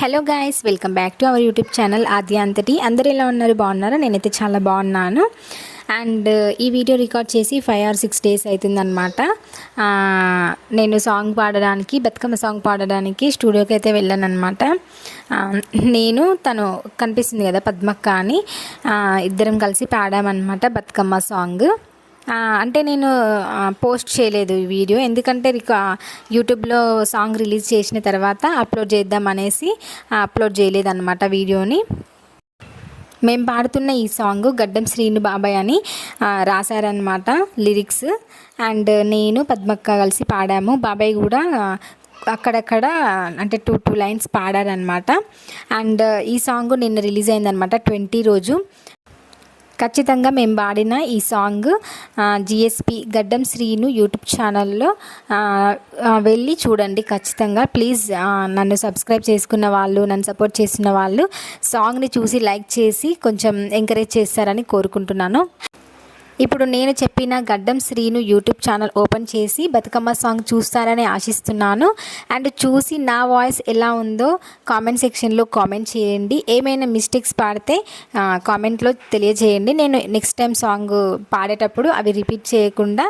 Hello guys welcome back to our YouTube channel Aadya అంతటి అందరు ఎలా ఉన్నారు? బాగున్నారా? నేనైతే చాలా బాగున్నాను. అండ్ uh, ఈ వీడియో రికార్డ్ చేసి ఫైవ్ ఆర్ సిక్స్ డేస్ అవుతుందన్నమాట నేను సాంగ్ పాడడానికి బతుకమ్మ సాంగ్ పాడడానికి స్టూడియోకి అయితే వెళ్ళాను అనమాట నేను తను కనిపిస్తుంది కదా పద్మక్క అని. ఇద్దరం కలిసి పాడామన్నమాట బతుకమ్మ సాంగ్ అంటే నేను పోస్ట్ చేయలేదు ఈ వీడియో. ఎందుకంటే యూట్యూబ్లో సాంగ్ రిలీజ్ చేసిన తర్వాత అప్లోడ్ చేద్దాం అనేసి అప్లోడ్ చేయలేదన్నమాట వీడియోని. మేము పాడుతున్న ఈ సాంగ్ గడ్డం శ్రీను బాబాయ్ అని ఆ, రాశారనమాట లిరిక్స్. అండ్ నేను పద్మక్క కలిసి పాడాము. బాబాయ్ కూడా అక్కడక్కడ అంటే టూ టూ లైన్స్ పాడారనమాట అండ్ ఈ సాంగ్ నిన్న రిలీజ్ అయిందనమాట ట్వంటీ రోజు. ఖచ్చితంగా మేము పాడిన ఈ సాంగ్ జిఎస్పి గడ్డం శ్రీను యూట్యూబ్ ఛానల్లో వెళ్ళి చూడండి ఖచ్చితంగా. ప్లీజ్ నన్ను సబ్స్క్రైబ్ చేసుకున్న వాళ్ళు నన్ను సపోర్ట్ చేసిన వాళ్ళు సాంగ్ని చూసి లైక్ చేసి కొంచెం ఎంకరేజ్ చేస్తారని కోరుకుంటున్నాను. ఇప్పుడు నేను చెప్పిన గడ్డం శ్రీను యూట్యూబ్ ఛానల్ ఓపెన్ చేసి బతుకమ్మ సాంగ్ చూస్తారని ఆశిస్తున్నాను. అండ్ చూసి నా వాయిస్ ఎలా ఉందో కామెంట్ సెక్షన్లో కామెంట్ చేయండి. ఏమైనా మిస్టేక్స్ పాడితే కామెంట్లో తెలియజేయండి. నేను నెక్స్ట్ టైం సాంగ్ పాడేటప్పుడు అవి రిపీట్ చేయకుండా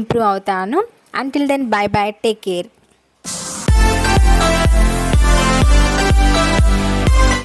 ఇంప్రూవ్ అవుతాను. Until then bye bye take care